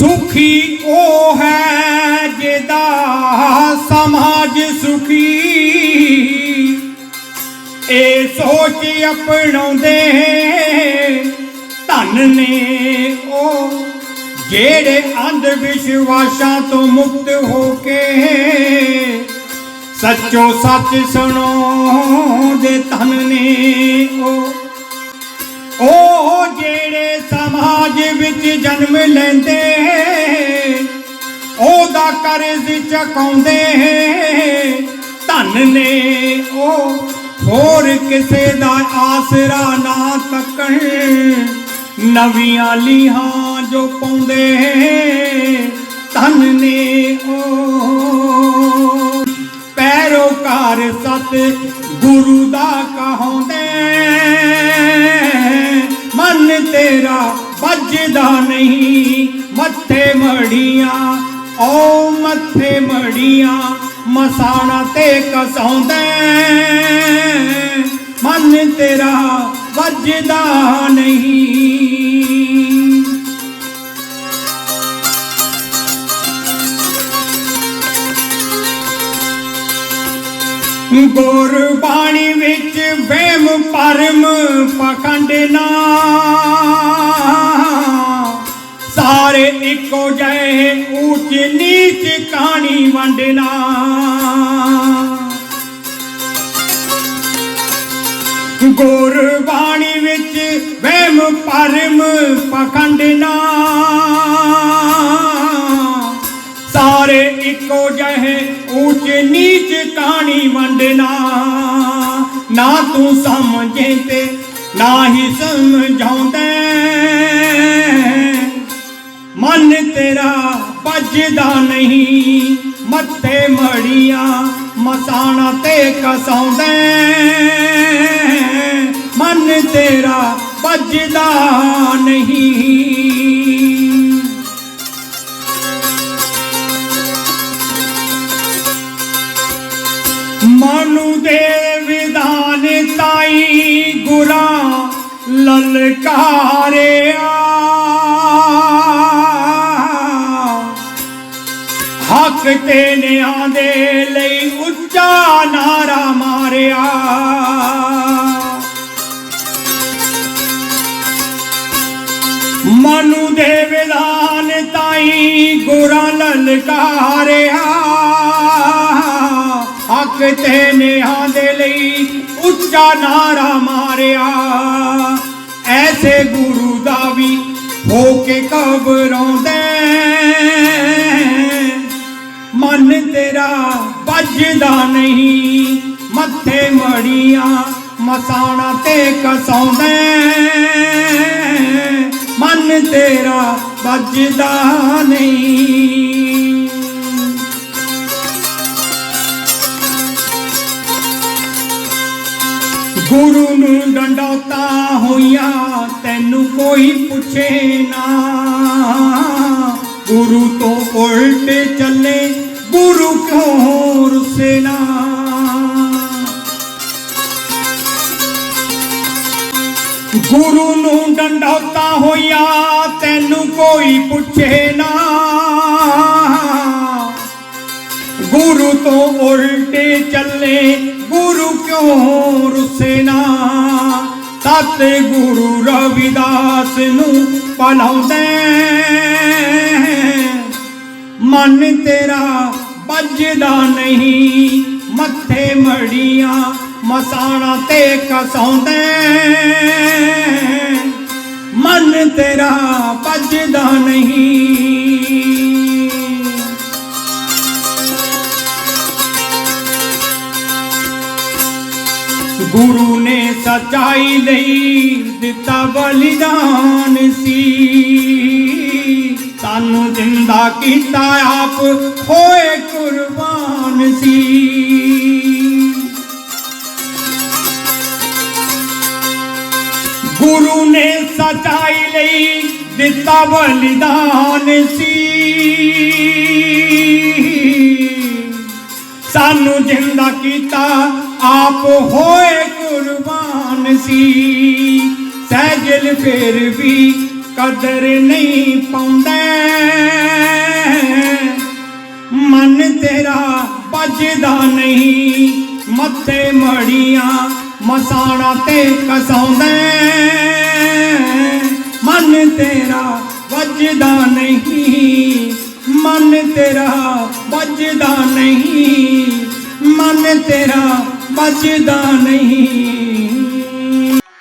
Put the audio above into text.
ਸੁਖੀ ਉਹ ਹੈ ਜਿਹਦਾ ਸਮਾਜ ਸੁਖੀ। ਇਹ ਸੋਚ ਅਪਣਾਉਂਦੇ ਧਨ ਨੇ ਉਹ, ਜਿਹੜੇ ਅੰਧ ਵਿਸ਼ਵਾਸਾਂ ਤੋਂ ਮੁਕਤ ਹੋ ਕੇ ਸੱਚੋ ਸੱਚ ਸੁਣੋ ਦੇ ਧਨ ਨੇ ਉਹ। ਉਹ ਸਮਾਜ ਵਿੱਚ ਜਨਮ ਲੈਂਦੇ। ਉਹਦਾ ਕਰਜ਼ ਚਕਾਉਂਦੇ। ਧਨ ਨੇ ਉਹ। ਹੋਰ ਕਿਸੇ ਦਾ ਆਸਰਾ ਨਾ ਤੱਕਣ। ਨਵੀਆਂ ਲੀਹਾਂ ਜੋ ਪਾਉਂਦੇ। ਧਨ ਨੇ ਉਹ। ਪੈਰੋਕਾਰ ਸਤ ਗੁਰੂ ਦਾ ਕਹਾਉਂਦੇ। ਤੇਰਾ ਵੱਜਦਾ ਨਹੀਂ। ਮੱਥੇ ਮੜੀਆਂ, ਓ ਮੱਥੇ ਮੜੀਆਂ, ਮਸਾਣਾ ਤੇ ਕਸਾਉਂਦੇ ਮਨ ਤੇਰਾ ਵੱਜਦਾ ਨਹੀਂ। ਗੁਰਬਾਣੀ ਵਿੱਚ ਵਹਿਮ ਭਰਮ ਪਖੰਡ ਨਾ। ਸਾਰੇ ਇੱਕੋ ਜਿਹੇ ਊਚ ਨੀਚ ਕਹਾਣੀ ਵੰਡਣਾ ਗੁਰਬਾਣੀ ਕਹਾਣੀ ਵੰਡਣਾ। ਨਾ ਤੂੰ ਸਮਝੇ ਤੇ ਨਾ ਹੀ ਸਮਝਾਉਂਦਾ। ਮਨ ਤੇਰਾ ਵੱਜਦਾ ਨਹੀਂ, ਮੱਥੇ ਮੜੀਆਂ ਮਸਾਣਾ ਤੇ ਕਸਾਉਂਦੇ। ਮਨ ਤੇਰਾ ਵੱਜਦਾ ਨਹੀਂ। ਮਨੁ ਦੇ ਵਿਧਾਨ ਤਾਈ ਗੁਰਾ ਲਲਕਾਰਿਆ। ਹੱਕ ਤੇ ਨਿਆਂ ਦੇ ਲਈ ਉੱਚਾ ਨਾਰਾ ਮਾਰਿਆ। ਮਨੁ ਦੇ ਵਿਧਾਨ ਤਾਈ ਗੁਰਾ ਲਲਕਾਰਿਆ। ਕਿਤੇ ਤੇ ਦੇ ਲਈ ਉੱਚਾ ਨਾਰਾ ਮਾਰਿਆ। ਐਸੇ ਗੁਰੂ ਦਾ ਵੀ ਹੋ ਕੇ ਘਬਰਾਉਂਦੇ ਮਨ ਤੇਰਾ ਵੱਜਦਾ ਨਹੀਂ, ਮੱਥੇ ਮੜੀਆਂ ਮਸਾਣਾ ਤੇ ਕਸਾਉਂਦੇ ਮਨ ਤੇਰਾ ਵੱਜਦਾ ਨਹੀਂ। ਗੁਰੂ ਨੂੰ ਡੰਡੌਤਾ ਹੋਈਆਂ, ਤੈਨੂੰ ਕੋਈ ਪੁੱਛੇ ਨਾ। ਗੁਰੂ ਤੋਂ ਉਲਟੇ ਚੱਲੇ, ਗੁਰੂ ਕਿਉਂ ਰੁੱਸੇ ਨਾ। ਗੁਰੂ ਨੂੰ ਡੰਡੌਤਾ ਹੋਈਆਂ, ਤੈਨੂੰ ਕੋਈ ਪੁੱਛੇ ਨਾ। ਗੁਰੂ ਤੋਂ ਉਲਟੇ ਚੱਲੇ, ਗੁਰੂ ਕਿਉਂ ਸਤ ਗੁਰੂ ਰਵਿਦਾਸ ਨੂੰ ਪਲਾਉਂਦੇ ਮਨ ਤੇਰਾ ਵੱਜਦਾ ਨਹੀਂ, ਮੱਥੇ ਮੜੀਆਂ ਮਸਾਣਾ ਤੇ ਕਸਾਉਂਦੇ ਮਨ ਤੇਰਾ ਵੱਜਦਾ ਨਹੀਂ ਗੁਰੂ ਨੇ ਸਚਾਈ ਲਈ ਦਿੱਤਾ ਬਲੀਦਾਨ ਸੀ। ਸਾਨੂੰ ਜਿੰਦਾ ਕੀਤਾ ਆਪ, ਹੋਏ ਕੁਰਬਾਨ ਸੀ। ਗੁਰੂ ਨੇ ਸਚਾਈ ਲਈ ਦਿੱਤਾ ਬਲੀਦਾਨ ਸੀ। ਸਾਨੂੰ ਜਿੰਦਾ ਕੀਤਾ ਆਪ, ਹੋਏ ਕੁਰਬਾਨ ਸੀ। ਸਹਿਜਲ ਫਿਰ ਵੀ ਕਦਰ ਨਹੀਂ ਪਾਉਂਦਾ। ਮਨ ਤੇਰਾ ਵੱਜਦਾ ਨਹੀਂ, ਮੱਥੇ ਮੜੀਆਂ ਮਸਾਣਾ ਤੇ ਕਸਾਉਂਦਾ। ਮਨ ਤੇਰਾ ਵੱਜਦਾ ਨਹੀਂ, ਮਨ ਤੇਰਾ ਵੱਜਦਾ ਨਹੀਂ, ਮਨ ਤੇਰਾ ਵੱਜਦਾ ਨਹੀਂ।